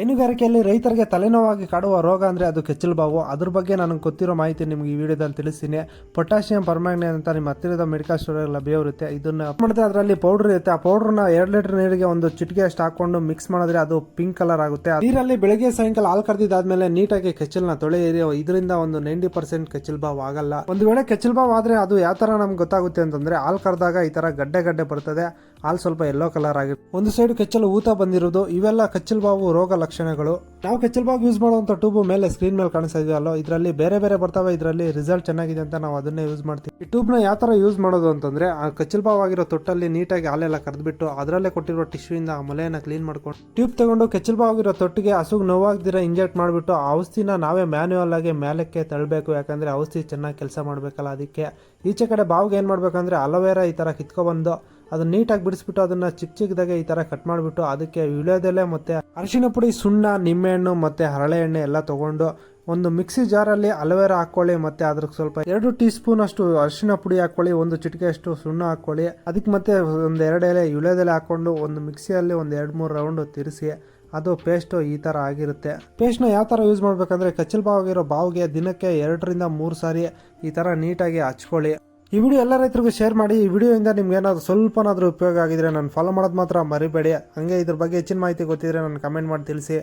ಹೈನುಗಾರಿಕೆಯಲ್ಲಿ ರೈತರಿಗೆ ತಲೆನೋವಾಗಿ ಕಾಡುವ ರೋಗ ಅಂದ್ರೆ ಅದು ಕೆಚ್ಚಲುಬಾವು ಅದ್ರ ಬಗ್ಗೆ ನನಗೆ ಗೊತ್ತಿರೋ ಮಾಹಿತಿ ನಿಮ್ಗೆ ಈ ವಿಡಿಯೋದಲ್ಲಿ ತಿಳಿಸ್ತೀನಿ. ಪೊಟ್ಯಾಷಿಯಂ ಪರ್ಮ್ಯಾಂಗನೇಟ್ ಅಂತ ನಿಮ್ಮ ಹತ್ತಿರದ ಮೆಡಿಕಲ್ ಸ್ಟೋರ್ ಲಭ್ಯವಿರುತ್ತೆ. ಇದನ್ನ ಮಾಡಿದ್ರೆ ಅದರಲ್ಲಿ ಪೌಡರ್ ಇರುತ್ತೆ. ಆ ಪೌಡರ್ನ ಎರಡು ಲೀಟರ್ ನೀರಿಗೆ ಒಂದು ಚಿಟಿಕೆ ಅಷ್ಟು ಹಾಕೊಂಡು ಮಿಕ್ಸ್ ಮಾಡಿದ್ರೆ ಅದು ಪಿಂಕ್ ಕಲರ್ ಆಗುತ್ತೆ. ನೀರಲ್ಲಿ ಬೆಳಗ್ಗೆ, ಸಾಯಂಕಾಲ ಹಾಲು ಕರೆದಿದ್ದಾದ್ಮೇಲೆ ನೀಟಾಗಿ ಕೆಚ್ಚಲ್ನ ತೊಳೆಯಿರಿ. ಇದರಿಂದ ಒಂದು ನೈಂಟಿ ಪರ್ಸೆಂಟ್ ಕೆಚ್ಚಲು ಬಾವು ಆಗಲ್ಲ. ಒಂದು ವೇಳೆ ಕೆಚ್ಚಲು ಬಾವು ಆದ್ರೆ ಅದು ಯಾವ ತರ ನಮ್ಗೆ ಗೊತ್ತಾಗುತ್ತೆ ಅಂತಂದ್ರೆ ಹಾಲು ಕರೆದಾಗ ಈ ತರ ಗಡ್ಡೆ ಗಡ್ಡೆ ಬರ್ತದೆ. ಹಾಲು ಸ್ವಲ್ಪ ಯೆಲ್ಲೋ ಕಲರ್ ಆಗಿ ಒಂದು ಸೈಡ್ ಕೆಚ್ಚಲು ಊತ ಬಂದಿರೋದು. ಇವೆಲ್ಲ ಕೆಚ್ಚಲು ಬಾವು ರೋಗ ಲಕ್ಷಣಗಳು. ನಾವು ಕೆಚ್ಚಲ್ಬಾಗಿ ಯೂಸ್ ಮಾಡುವಂತ ಟ್ಯೂಬ್ ಮೇಲೆ ಸ್ಕ್ರೀನ್ ಮೇಲೆ ಕಾಣಿಸ್ತಾ ಇದೆಯಲ್ಲ ಇದರಲ್ಲಿ ಬೇರೆ ಬೇರೆ ಬರ್ತಾವೆ, ಇದರಲ್ಲಿ ರಿಸಲ್ಟ್ ಚೆನ್ನಾಗಿದೆ ಅಂತ ನಾವು ಅದನ್ನೇ ಯೂಸ್ ಮಾಡ್ತೀವಿ. ಈ ಟ್ಯೂಬ್ನ ಯಾವ ತರ ಯೂಸ್ ಮಾಡೋದು ಅಂತಂದ್ರೆ, ಆ ಕೆಚ್ಚಲು ಆಗಿರೋ ತೊಟ್ಟಲ್ಲಿ ನೀಟಾಗಿ ಹಾಲೆಲ್ಲ ಕರೆದ್ಬಿಟ್ಟು ಅದರಲ್ಲೇ ಕೊಟ್ಟಿರೋ ಟಿಶ್ಯೂ ಇಂದ ಆ ಮಲೆಯನ್ನು ಕ್ಲೀನ್ ಮಾಡ್ಕೊಂಡು ಟ್ಯೂಬ್ ತಗೊಂಡು ಕೆಚ್ಚಲು ಆಗಿರೋ ತೊಟ್ಟಿಗೆ ಹಸುಗ್ ನೋವಾಗ್ದಿರ ಇಂಜೆಕ್ಟ್ ಮಾಡಿಬಿಟ್ಟು ಆ ಔಷಧಿನ ನಾವೇ ಮ್ಯಾನ್ಯುವಲ್ ಆಗಿ ಮೇಲಕ್ಕೆ ತಳ್ಳಬೇಕು ಯಾಕಂದ್ರೆ ಔಷಧಿ ಚೆನ್ನಾಗಿ ಕೆಲಸ ಮಾಡಬೇಕಲ್ಲ ಅದಕ್ಕೆ. ಈಚೆ ಕಡೆ ಬಾವಿಗೆ ಏನು ಮಾಡಬೇಕಂದ್ರೆ ಅಲೋವೆರಾ ಈ ಥರ ಕಿತ್ಕೊಬಂದು ಅದನ್ನ ನೀಟಾಗಿ ಬಿಡಿಸ್ಬಿಟ್ಟು ಅದನ್ನ ಚಿಕ್ಕ ಚಿಕ್ಕದಾಗೆ ಈ ತರ ಕಟ್ ಮಾಡಿಬಿಟ್ಟು ಅದಕ್ಕೆ ವಿಳ್ಯದೆಲೆ ಮತ್ತೆ ಅರಿಶಿನ ಪುಡಿ, ಸುಣ್ಣ, ನಿಂಬೆಹಣ್ಣು ಮತ್ತೆ ಹರಳೆ ಎಣ್ಣೆ ಎಲ್ಲ ತಗೊಂಡು ಒಂದು ಮಿಕ್ಸಿ ಜಾರಲ್ಲಿ ಅಲೋವೆರಾ ಹಾಕೊಳ್ಳಿ ಮತ್ತೆ ಅದ್ರ ಸ್ವಲ್ಪ ಎರಡು ಟೀ ಸ್ಪೂನ್ ಅಷ್ಟು ಅರಿಶಿನ ಪುಡಿ ಹಾಕೊಳ್ಳಿ, ಒಂದು ಚಿಟಿಕೆ ಅಷ್ಟು ಸುಣ್ಣ ಹಾಕೊಳ್ಳಿ. ಅದಕ್ಕೆ ಮತ್ತೆ ಒಂದು ಎರಡು ಎಲೆ ಇಳೆದೆಲೆ ಹಾಕೊಂಡು ಒಂದು ಮಿಕ್ಸಿಯಲ್ಲಿ ಒಂದು ಎರಡು ಮೂರು ರೌಂಡ್ ತಿರ್ಸಿ ಅದು ಪೇಸ್ಟು ಈ ಥರ ಆಗಿರುತ್ತೆ. ಪೇಸ್ಟ್ನ ಯಾವ ಥರ ಯೂಸ್ ಮಾಡಬೇಕಂದ್ರೆ ಕಚ್ಚಲ್ ಬಾವಾಗಿರೋ ಬಾವಿಗೆ ದಿನಕ್ಕೆ ಎರಡರಿಂದ ಮೂರು ಸಾರಿ ಈ ಥರ ನೀಟಾಗಿ ಹಚ್ಕೊಳ್ಳಿ. ಈ ವಿಡಿಯೋ ಎಲ್ಲ ರೈತರಿಗೂ ಶೇರ್ ಮಾಡಿ, ಈ ವಿಡಿಯೋಯಿಂದ ನಿಮ್ಗೆ ಏನಾದರೂ ಸ್ವಲ್ಪನಾದರೂ ಉಪಯೋಗ ಆಗಿದ್ರೆ ನಾನು ಫಾಲೋ ಮಾಡೋದು ಮಾತ್ರ ಮರಿಬೇಡಿ. ಹಂಗೆ ಇದ್ರ ಬಗ್ಗೆ ಹೆಚ್ಚಿನ ಮಾಹಿತಿ ಗೊತ್ತಿದ್ರೆ ನಾನು ಕಮೆಂಟ್ ಮಾಡಿ ತಿಳಿಸಿ.